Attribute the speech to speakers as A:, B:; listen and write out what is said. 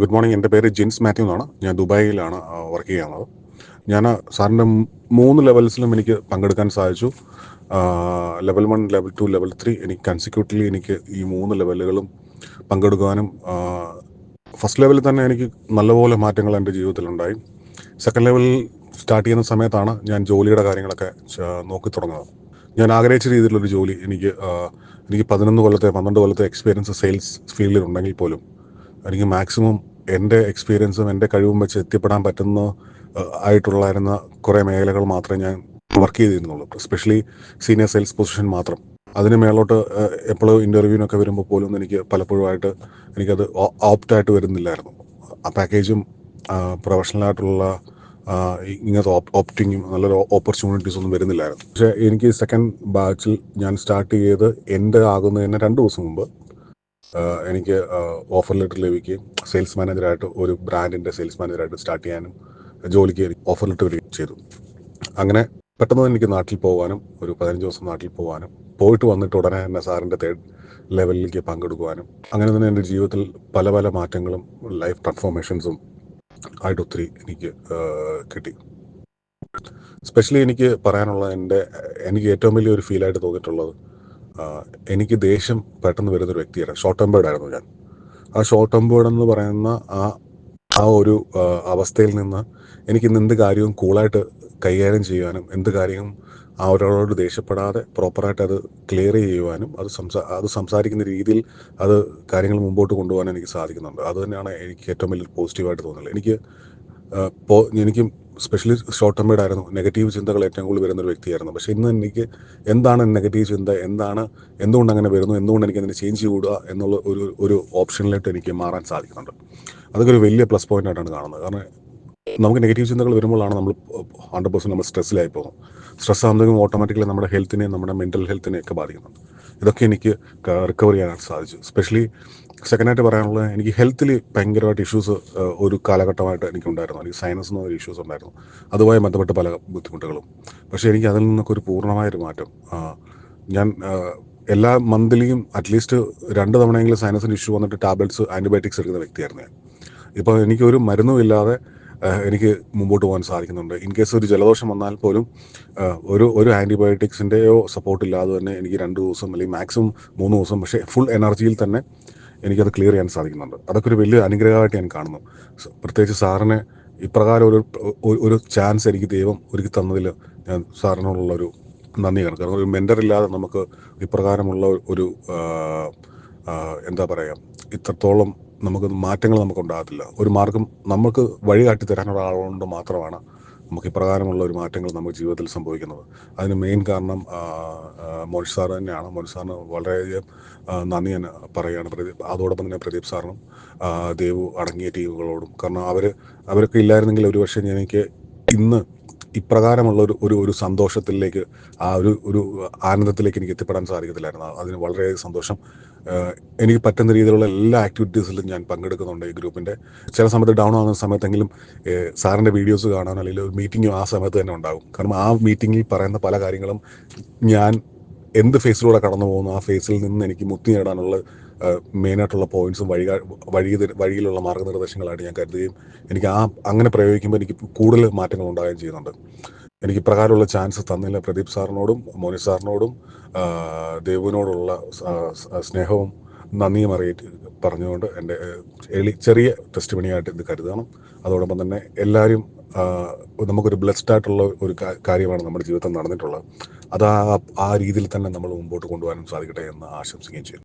A: Good morning. എന്റെ പേര് ജിൻസ് മാത്യു എന്നാണ്. ഞാൻ ദുബായിലാണ് വർക്ക് ചെയ്യുന്നത്. ഞാൻ സാറിന്റെ മൂന്ന് ലെവൽസിലും എനിക്ക് പങ്കെടുക്കാൻ സാധിച്ചു. Level one level two level three എനിക്ക് കൺസിക്യൂട്ടീവ്ലി എനിക്ക് ഈ മൂന്ന് ലെവലുകളും പങ്കെടുക്കാനും ഫസ്റ്റ് ലെവലിൽ തന്നെ എനിക്ക് നല്ലപോലെ മാറ്റങ്ങൾ എന്റെ ജീവിതത്തിലുണ്ടായി. സെക്കൻഡ് ലെവലിൽ സ്റ്റാർട്ട് ചെയ്യുന്ന സമയത്താണ് ഞാൻ ജോലിയുടെ കാര്യങ്ങളൊക്കെ നോക്കി തുടങ്ങുന്നത്. ഞാൻ ആഗ്രഹിച്ച രീതിയിലുള്ളൊരു ജോലി എനിക്ക് എനിക്ക് പതിനൊന്ന് കൊല്ലത്തെ പന്ത്രണ്ട് കൊല്ലത്തെ എക്സ്പീരിയൻസ് സെയിൽസ് ഫീൽഡിൽ ഉണ്ടെങ്കിൽ പോലും എനിക്ക് മാക്സിമം എന്റെ എക്സ്പീരിയൻസും എന്റെ കഴിവും വെച്ച് എത്തിപ്പെടാൻ പറ്റുന്ന ആയിട്ടുള്ളായിരുന്ന കുറേ മേഖലകൾ മാത്രമേ ഞാൻ വർക്ക് ചെയ്തിരുന്നുള്ളൂ. സ്പെഷ്യലി സീനിയർ സെയിൽസ് പൊസിഷൻ മാത്രം. അതിന് മേലോട്ട് എപ്പോഴും ഇന്റർവ്യൂവിനൊക്കെ വരുമ്പോൾ പോലും എനിക്ക് പലപ്പോഴുമായിട്ട് എനിക്കത് ഓപ്റ്റായിട്ട് വരുന്നില്ലായിരുന്നു. ആ പാക്കേജും പ്രൊഫഷണലായിട്ടുള്ള ഇങ്ങനത്തെ ഓപ്റ്റിങ്ങും നല്ലൊരു ഓപ്പർച്യൂണിറ്റീസ് ഒന്നും വരുന്നില്ലായിരുന്നു. പക്ഷേ എനിക്ക് സെക്കൻഡ് ബാച്ചിൽ ഞാൻ സ്റ്റാർട്ട് ചെയ്ത് എന്റെ ആകുന്നതിന് രണ്ട് ദിവസം മുമ്പ് എനിക്ക് ഓഫർ ലെറ്റർ ലഭിക്കുകയും സെയിൽസ് മാനേജറായിട്ട് ഒരു ബ്രാൻഡിന്റെ സെയിൽസ് മാനേജറായിട്ട് സ്റ്റാർട്ട് ചെയ്യാനും ജോലിക്ക് ഓഫർ ലെറ്റർ വരികയും ചെയ്തു. അങ്ങനെ പെട്ടെന്ന് തന്നെ എനിക്ക് നാട്ടിൽ പോകാനും ഒരു പതിനഞ്ച് ദിവസം നാട്ടിൽ പോകാനും പോയിട്ട് വന്നിട്ട് ഉടനെ തന്നെ സാറിന്റെ തേർഡ് ലെവലിലേക്ക് പങ്കെടുക്കുവാനും അങ്ങനെ തന്നെ എന്റെ ജീവിതത്തിൽ പല പല മാറ്റങ്ങളും ലൈഫ് ട്രാൻസ്ഫോർമേഷൻസും ആയിട്ട് ഒത്തിരി എനിക്ക് കിട്ടി. സ്പെഷ്യലി എനിക്ക് പറയാനുള്ള എന്റെ എനിക്ക് ഏറ്റവും വലിയ ഒരു ഫീലായിട്ട് തോന്നിയിട്ടുള്ളത് എനിക്ക് ദേഷ്യം പെട്ടെന്ന് വരുന്നൊരു വ്യക്തിയാണ്. ഷോർട്ട് ടെമ്പേർഡ് ആയിരുന്നു ഞാൻ. ആ ഷോർട്ട് ടെമ്പേർഡ് എന്ന് പറയുന്ന ആ ആ ഒരു അവസ്ഥയിൽ നിന്ന് എനിക്ക് ഇന്ന് എന്ത് കാര്യവും കൂളായിട്ട് കൈകാര്യം ചെയ്യുവാനും എന്ത് കാര്യവും ആ ഒരാളോട് ദേഷ്യപ്പെടാതെ പ്രോപ്പറായിട്ട് അത് ക്ലിയർ ചെയ്യുവാനും അത് സംസാ അത് സംസാരിക്കുന്ന രീതിയിൽ അത് കാര്യങ്ങൾ മുമ്പോട്ട് കൊണ്ടുപോകാൻ എനിക്ക് സാധിക്കുന്നുണ്ട്. അതുതന്നെയാണ് എനിക്ക് ഏറ്റവും വലിയ പോസിറ്റീവായിട്ട് തോന്നുന്നത്. എനിക്ക് എനിക്ക് സ്പെഷ്യലി ഷോർട്ട് ടേം ആയിരുന്നു. നെഗറ്റീവ് ചിന്തകൾ ഏറ്റവും കൂടുതൽ വരുന്ന ഒരു വ്യക്തിയായിരുന്നു. പക്ഷേ ഇന്ന് എനിക്ക് എന്താണ് നെഗറ്റീവ് ചിന്ത എന്താണ് എന്തുകൊണ്ട് അങ്ങനെ വരുന്നു എന്തുകൊണ്ട് എനിക്ക് അതിനെ ചേഞ്ച് ചെയ്യൂടുക എന്നുള്ള ഒരു ഒരു ഓപ്ഷനിലോട്ട് എനിക്ക് മാറാൻ സാധിക്കുന്നുണ്ട്. അതൊക്കെ ഒരു വലിയ പ്ലസ് പോയിന്റ് ആയിട്ടാണ് കാണുന്നത്. കാരണം നമുക്ക് നെഗറ്റീവ് ചിന്തകൾ വരുമ്പോഴാണ് നമ്മൾ ഹൺഡ്രഡ് പെർസെന്റ് നമ്മൾ സ്ട്രെസ്സിലായി പോകുന്നത്. സ്ട്രെസ് ആകുമ്പോഴേക്കും ഓട്ടോമാറ്റിക്കലി നമ്മുടെ ഹെൽത്തിനെയും നമ്മുടെ മെന്റൽ ഹെൽത്തിനെയൊക്കെ ബാധിക്കുന്നുണ്ട്. ഇതൊക്കെ എനിക്ക് റിക്കവർ ചെയ്യാനായിട്ട് സാധിച്ചു. സ്പെഷ്യലി സെക്കൻഡായിട്ട് പറയാനുള്ളത് എനിക്ക് ഹെൽത്തിൽ ഭയങ്കരമായിട്ട് ഇഷ്യൂസ് ഒരു കാലഘട്ടമായിട്ട് എനിക്കുണ്ടായിരുന്നു. എനിക്ക് സൈനസ് എന്നൊരു ഇഷ്യൂസ് ഉണ്ടായിരുന്നു. അതുമായി ബന്ധപ്പെട്ട് പല ബുദ്ധിമുട്ടുകളും. പക്ഷേ എനിക്ക് അതിൽ നിന്നൊക്കെ ഒരു പൂർണമായൊരു മാറ്റം ഞാൻ എല്ലാ മന്ത്ലിയും അറ്റ്ലീസ്റ്റ് രണ്ട് തവണയെങ്കിലും സൈനസിന് ഇഷ്യൂ വന്നിട്ട് ടാബ്ലറ്റ്സ് ആന്റിബയോട്ടിക്സ് എടുക്കുന്ന വ്യക്തിയായിരുന്നു ഞാൻ. ഇപ്പോൾ എനിക്കൊരു മരുന്നും ഇല്ലാതെ എനിക്ക് മുമ്പോട്ട് പോകാൻ സാധിക്കുന്നുണ്ട്. ഇൻ കേസ് ഒരു ജലദോഷം വന്നാൽ പോലും ഒരു ഒരു ആന്റിബയോട്ടിക്സിന്റെയോ സപ്പോർട്ട് ഇല്ലാതെ തന്നെ എനിക്ക് രണ്ട് ദിവസം അല്ലെങ്കിൽ മാക്സിമം മൂന്ന് ദിവസം പക്ഷേ ഫുൾ എനർജിയിൽ തന്നെ എനിക്കത് ക്ലിയർ ചെയ്യാൻ സാധിക്കുന്നുണ്ട്. അതൊക്കെ ഒരു വലിയ അനുഗ്രഹമായിട്ട് ഞാൻ കാണുന്നു. പ്രത്യേകിച്ച് സാറിന് ഇപ്രകാരം ഒരു ഒരു- ചാൻസ് എനിക്ക് ദൈവം ഒരുക്കി തന്നതിൽ ഞാൻ സാറിനോടുള്ള ഒരു നന്ദിയാണ്. കാരണം ഒരു മെന്റർ ഇല്ലാതെ നമുക്ക് ഇപ്രകാരമുള്ള ഒരു എന്താ പറയുക ഇത്രത്തോളം നമുക്ക് മാറ്റങ്ങൾ നമുക്ക് ഉണ്ടാകത്തില്ല ഒരു മാർഗം നമുക്ക് വഴി കാട്ടി തരാൻ ഒരാളുകൊണ്ട് മാത്രമാണ് നമുക്ക് ഒരു മാറ്റങ്ങൾ നമ്മുടെ ജീവിതത്തിൽ സംഭവിക്കുന്നത്. അതിന് മെയിൻ കാരണം മോനിഷ് സാർ തന്നെയാണ്. മോനിഷ് സാറിന് വളരെയധികം നന്ദി ഞാൻ പറയുകയാണ്. പ്രദീപ് അതോടൊപ്പം തന്നെ പ്രദീപ് സാറിനും ദേവു അടങ്ങിയ ടീമുകളോടും. കാരണം അവർ അവരൊക്കെ ഇല്ലായിരുന്നെങ്കിൽ ഒരുപക്ഷെ എനിക്ക് ഇന്ന് ഇപ്രകാരമുള്ള ഒരു ഒരു ഒരു സന്തോഷത്തിലേക്ക് ആ ഒരു ഒരു ആനന്ദത്തിലേക്ക് എനിക്ക് എത്തിപ്പെടാൻ സാധിക്കത്തില്ലായിരുന്നു. അതിന് വളരെയധികം സന്തോഷം. എനിക്ക് പറ്റുന്ന രീതിയിലുള്ള എല്ലാ ആക്ടിവിറ്റീസിലും ഞാൻ പങ്കെടുക്കുന്നുണ്ട് ഈ ഗ്രൂപ്പിന്റെ ചില സമയത്ത് ഡൗൺ ആകുന്ന സമയത്തെങ്കിലും സാറിന്റെ വീഡിയോസ് കാണാനോ അല്ലെങ്കിൽ ഒരു മീറ്റിംഗ് ആ സമയത്ത് തന്നെ ഉണ്ടാകും. കാരണം ആ മീറ്റിങ്ങിൽ പറയുന്ന പല കാര്യങ്ങളും ഞാൻ എന്ത് ഫേസിലൂടെ കടന്നു പോകുന്നു? ആ ഫേസിൽ നിന്ന് എനിക്ക് മുക്തി നേടാനുള്ള മെയിനായിട്ടുള്ള പോയിന്റ്സും വഴി വഴി വഴിയിലുള്ള മാർഗനിർദ്ദേശങ്ങളായിട്ട് ഞാൻ കരുതുകയും എനിക്ക് ആ അങ്ങനെ പ്രയോഗിക്കുമ്പോൾ എനിക്ക് കൂടുതൽ മാറ്റങ്ങൾ ഉണ്ടാകുകയും ചെയ്യുന്നുണ്ട്. എനിക്ക് ഇപ്രകാരമുള്ള ചാൻസ് തന്നില്ല പ്രദീപ് സാറിനോടും മോനി സാറിനോടും ദേവുവിനോടുള്ള സ്നേഹവും നന്ദിയും അറിയിട്ട് പറഞ്ഞുകൊണ്ട് എന്റെ ചെറിയ ടെസ്റ്റ് പണിയായിട്ട് ഇത് കരുതണം. അതോടൊപ്പം തന്നെ എല്ലാവരും നമുക്കൊരു ബ്ലെസ്ഡ് ആയിട്ടുള്ള ഒരു കാര്യമാണ് നമ്മുടെ ജീവിതത്തിൽ നടന്നിട്ടുള്ളത്. അത് ആ രീതിയിൽ തന്നെ നമ്മൾ മുമ്പോട്ട് കൊണ്ടുപോകാനും സാധിക്കട്ടെ എന്ന് ആശംസിക്കുകയും ചെയ്യുന്നു.